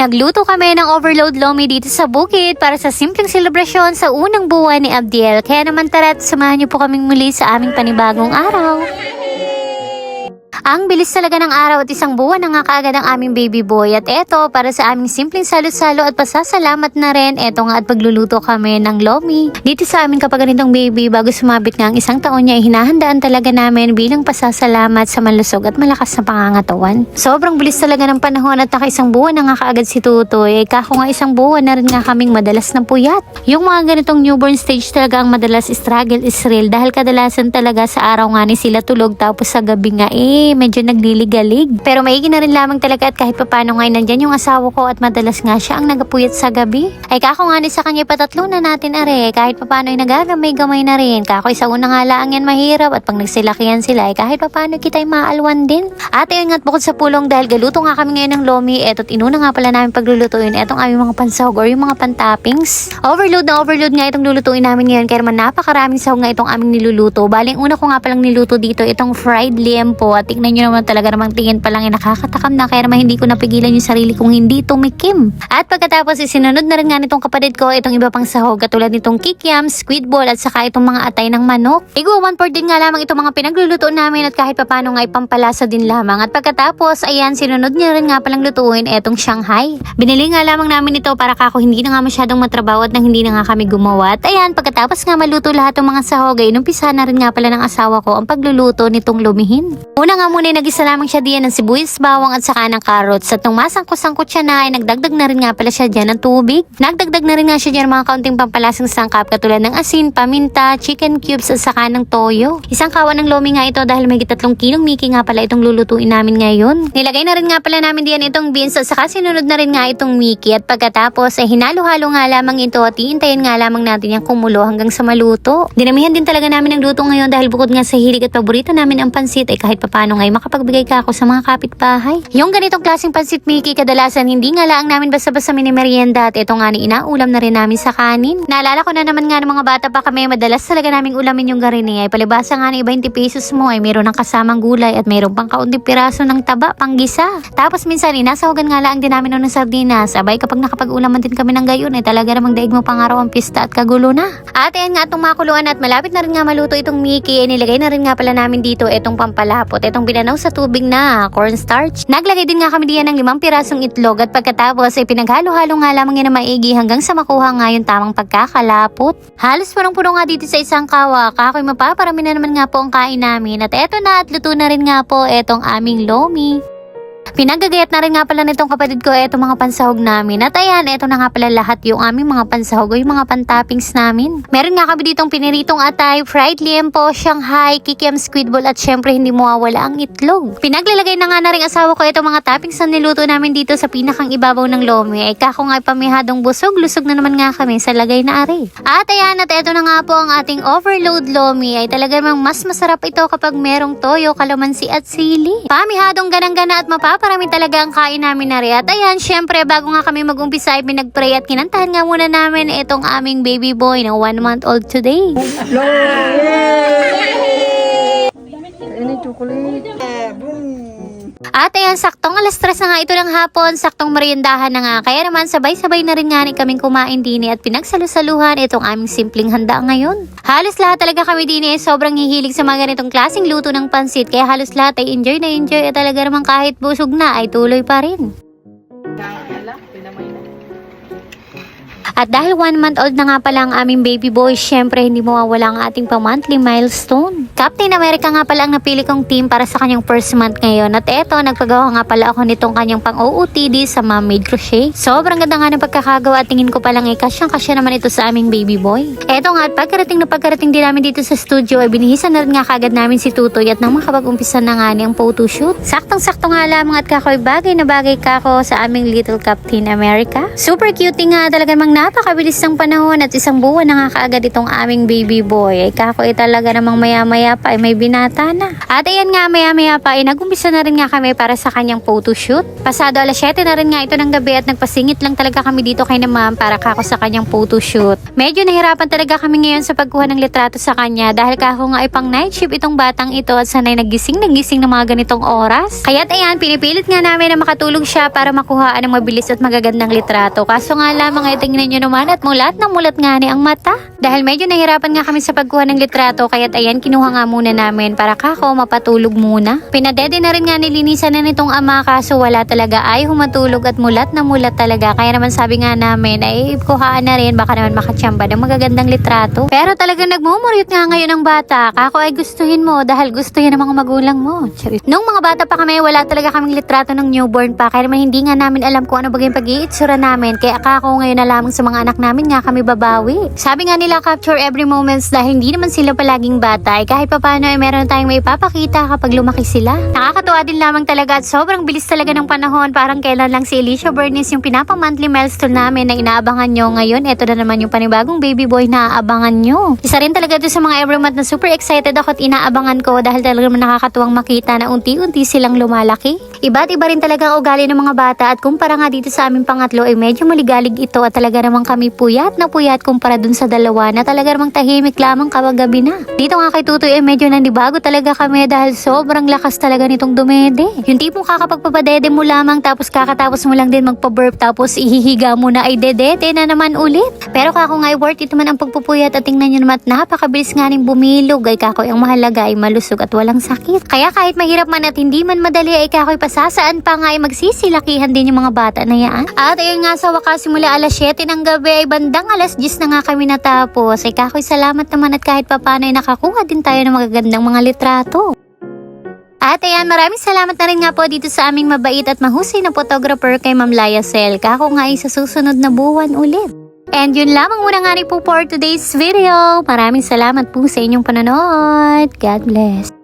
Nagluto kami ng overload lomi dito sa bukid para sa simpleng selebrasyon sa unang buwan ni Abdiel. Kaya naman tara't samahan niyo po kaming muli sa aming panibagong araw. Ang bilis talaga ng araw at isang buwan na nga kaagad ang aming baby boy. At eto, para sa aming simpleng salo-salo at pasasalamat na rin, eto nga at pagluluto kami ng lomi. Dito sa amin kapag ganitong baby, bago sumabit nga ang isang taon niya, ay hinahandaan talaga namin bilang pasasalamat sa malusog at malakas na pangangatawan. Sobrang bilis talaga ng panahon at naka isang buwan na kaagad si Tutoy. Eh, kako nga isang buwan na rin nga kaming madalas na puyat. Yung mga ganitong newborn stage talaga ang madalas struggle is real dahil kadalasan talaga sa araw nga ni sila tulog tapos sa gabi nga eh medyo nagliligalig. Pero maigi na rin lamang talaga at kahit papano nga nandyan yung asawa ko at madalas nga siya ang nagapuyat sa gabi. Ay kako nga ni sa kanya patatlo na natin are kahit papano ay nagagamay-gamay na rin. Kako isa una nga lang yan mahirap at pag nagsilakihan sila ay kahit papano kita'y maalwan din. At ayun nga't bukod sa pulong dahil galuto nga kami ngayon ng lomi eto't inuna nga pala namin paglulutuin etong aming mga pansahog or yung mga pantoppings. Overload na overload nga itong lulutuin namin ngayon kaya naman napakaraming sahog nga itong aming niluluto. Baling una ko nga palang niluto dito itong fried liempo at tignan nyo naman talaga namang tingin pa lang ay nakakatakam na kaya naman hindi ko napigilan yung sarili kung hindi tumikim. At pagkatapos isinunod na rin nga nitong kapatid ko itong iba pang sahog katulad nitong kikiam, squid ball at saka itong mga atay ng manok. Igo one part din nga lamang itong mga pinagluluto namin at kahit papano nga ipampalasa din lamang. At pagkatapos ayan sinunod niya rin nga palang lutuin etong Shanghai. Binili nga lamang namin ito para kako hindi na nga masyadong matrabaho at nang hindi na nga kami gumawa. At ayan pagkatapos nga maluto lahat ng mga sahog ay inumpisa na rin nga pala ng asawa ko ang pagluluto nitong lumihin. Una nga muna ay nagisa lamang siya diyan ng sibuyas, bawang at saka ng carrots. At nung masangkot-sangkot siya na ay nagdagdag na rin nga pala siya diyan ng tubig. Nagdagdag na rin nga siya diyan mga kaunting pampalasang sangkap katulad ng asin, paminta, chicken cubes at saka ng toyo. Isang kawan ng lomi nga ito dahil may tatlong kilong miki nga pala itong lulutuin namin ngayon. Nilagay na rin nga pala namin diyan itong beans at saka sinunod na rin nga itong miki at pagkatapos ay hinalo-halo nga lamang ito at iintayin nga lamang natin yung kumulo hanggang sa maluto. Dinamihan din talaga namin ang luto ngayon dahil bukod nga sa hilig at paborito namin ang pansit ay kahit papano ngay makapagbigay ka ako sa mga kapitbahay. Yung ganitong klaseng pansit Miki kadalasan hindi nga lang namin basta-basta minimerienda at ito nga ni inaulam na rin namin sa kanin. Naalala ko na naman nga ng mga bata pa kami madalas talaga naming ulamin yung garini ay palibasa nga ni 20 pesos mo ay mayroon ng kasamang gulay at mayroon pang kaunting piraso ng taba panggisa. Tapos minsan inasawagan nga lang din namin ng sardinas. Abay kapag nakapag-ulaman din kami ng gayon ay talaga namang daig mo pangaraw ang pista at kagulo na. At ayan nga itong makuluan at malapit na rin nga maluto itong Mickey ay nilagay na rin nga pala namin dito itong pampalapot, itong binanaw sa tubig na cornstarch. Naglagay din nga kami diyan ng limang pirasong itlog at pagkatapos ay pinaghalo-halo nga lamang yan na maigi hanggang sa makuha nga yung tamang pagkakalapot. Halos punong-puno nga dito sa isang kawa, kakoy mapaparami na naman nga po ang kain namin at eto na at luto na rin nga po etong aming lomi. Pinagagayat na rin nga pala nitong kapatid ko eto mga pansahog namin. At ayan, eto na nga pala lahat yung aming mga pansahog o yung mga pantoppings namin. Meron nga kami ditong piniritong atay, fried liempo, Shanghai, kikiam squid ball at syempre hindi mawawala ang itlog. Pinaglalagay na nga na rin asawa ko itong mga toppings na niluto namin dito sa pinakang ibabaw ng lomi. Ay kako nga pamihadong busog, lusog na naman nga kami sa lagay na ari. At ayan, at eto na nga po ang ating overload lomi. Ay talaga namang mas masarap ito kapag merong toyo, kalamansi at sili. Pamihadong ganang-gana at mapaparami talaga ang kain namin na rin. At ayan, syempre bago nga kami mag-umpisa ay pinag-pray at kinantahan nga muna namin itong aming baby boy na one month old today. Ini chocolate. At ayan, saktong alas tres na nga ito ng hapon, saktong meriendahan na nga. Kaya naman sabay-sabay na rin nga ni kaming kumain din at pinagsalusaluhan itong aming simpleng handa ngayon. Halos lahat talaga kami din eh, sobrang hihilig sa mga ganitong klaseng luto ng pansit. Kaya halos lahat ay enjoy na enjoy at talaga namang kahit busog na ay tuloy pa rin. At dahil one month old na nga pala ang aming baby boy, syempre hindi mawawala ang ating pa-monthly milestone. Captain America nga pala ang napili kong team para sa kanyang first month ngayon. At eto, nagpagawa nga pala ako nitong kanyang pang-OOTD sa mom-made crochet. Sobrang ganda nga ng pagkakagawa at tingin ko palang eh, kasyang-kasya naman ito sa aming baby boy. Eto nga, at pagkarating na pagkarating din namin dito sa studio, ay binihisan na rin nga kagad namin si Tutoy at nang makapag-umpisa na nga niyang photoshoot. Saktong-sakto nga lamang at kakoy bagay na bagay kako sa aming little Captain America. Super cute nga talaga namang napakabilis ng panahon at isang buwan na nga kaagad itong aming baby boy. Ay kako talaga namang maya-maya maya pa ay may binata na. At ayan nga maya maya pa ay nagumpisa na rin nga kami para sa kanyang photoshoot. Pasado alas 7 na rin nga ito ng gabi at nagpasingit lang talaga kami dito kay na ma'am para kako sa kanyang photoshoot. Medyo nahirapan talaga kami ngayon sa pagkuha ng litrato sa kanya dahil kako nga ay pang night shift itong batang ito at sanay nagising nagising ng mga ganitong oras. Kaya't ayan, pinipilit nga namin na makatulog siya para makuhaan ng mabilis at magagandang litrato. Kaso nga lamang ay tingnan nyo naman at mulat na mulat nga ni ang mata. Dahil medyo nahirapan nga kami sa pagkuha ng litrato kaya't ayan kinuha nga muna namin para kako mapatulog muna. Pinadede na rin nga nilinisan na nitong ama kaso wala talaga ay humatulog at mulat na mulat talaga. Kaya naman sabi nga namin ay kuhaan na rin baka naman makatsamba ng magagandang litrato. Pero talaga nagmumuryot nga ngayon ang bata. Kako ay gustuhin mo dahil gusto yan ng mga magulang mo. Charis. Nung mga bata pa kami wala talaga kaming litrato ng newborn pa kaya naman hindi nga namin alam kung ano bagay pag-iitsura namin. Kaya kako ngayon na lamang sa mga anak namin nga kami babawi. Sabi nga nila capture every moments dahil hindi naman sila palaging bata ay kahit papano ay meron tayong may papakita kapag lumaki sila. Nakakatuwa din lamang talaga at sobrang bilis talaga ng panahon parang kailan lang si Alicia Bernice yung pinapa-monthly milestone namin na inaabangan nyo ngayon. Ito na naman yung panibagong baby boy na aabangan nyo. Isa rin talaga ito sa mga every month na super excited ako at inaabangan ko dahil talaga nakakatuwang makita na unti-unti silang lumalaki. Iba't iba rin talaga ang ugali ng mga bata at kumpara nga dito sa aming pangatlo ay medyo maligalig ito at talaga namang kami puyat na puyat kumpara dun sa dalawa na talaga namang tahimik lamang kapag gabi na. Dito nga kay Tutoy ay medyo nandibago talaga kami dahil sobrang lakas talaga nitong dumede. Yung tipong kakapagpapadede mo lamang tapos kakatapos mo lang din magpa-burp tapos ihihiga mo na ay dedete na naman ulit. Pero kako nga ay worth it naman ang pagpupuyat at tingnan nyo naman at napakabilis nga ning bumilog ay kako ang mahalaga ay malusog at walang sakit. Kaya kahit mahirap man at hindi man madali ay kako'y pasasaan pa nga ay magsisilakihan din yung mga bata na yan. At ayun nga sa wakas simula alas 7 ng gabi ay bandang alas 10 na nga kami natapos. Ay kako'y salamat naman at kahit papano ay nakakuha din tayo ng magagandang mga litrato. At ayan, maraming salamat na rin nga po dito sa aming mabait at mahusay na photographer kay Ma'am Laya Sel. Kako nga ay sa susunod na buwan ulit. And yun lamang muna nga rin po for today's video. Maraming salamat po sa inyong panonood. God bless.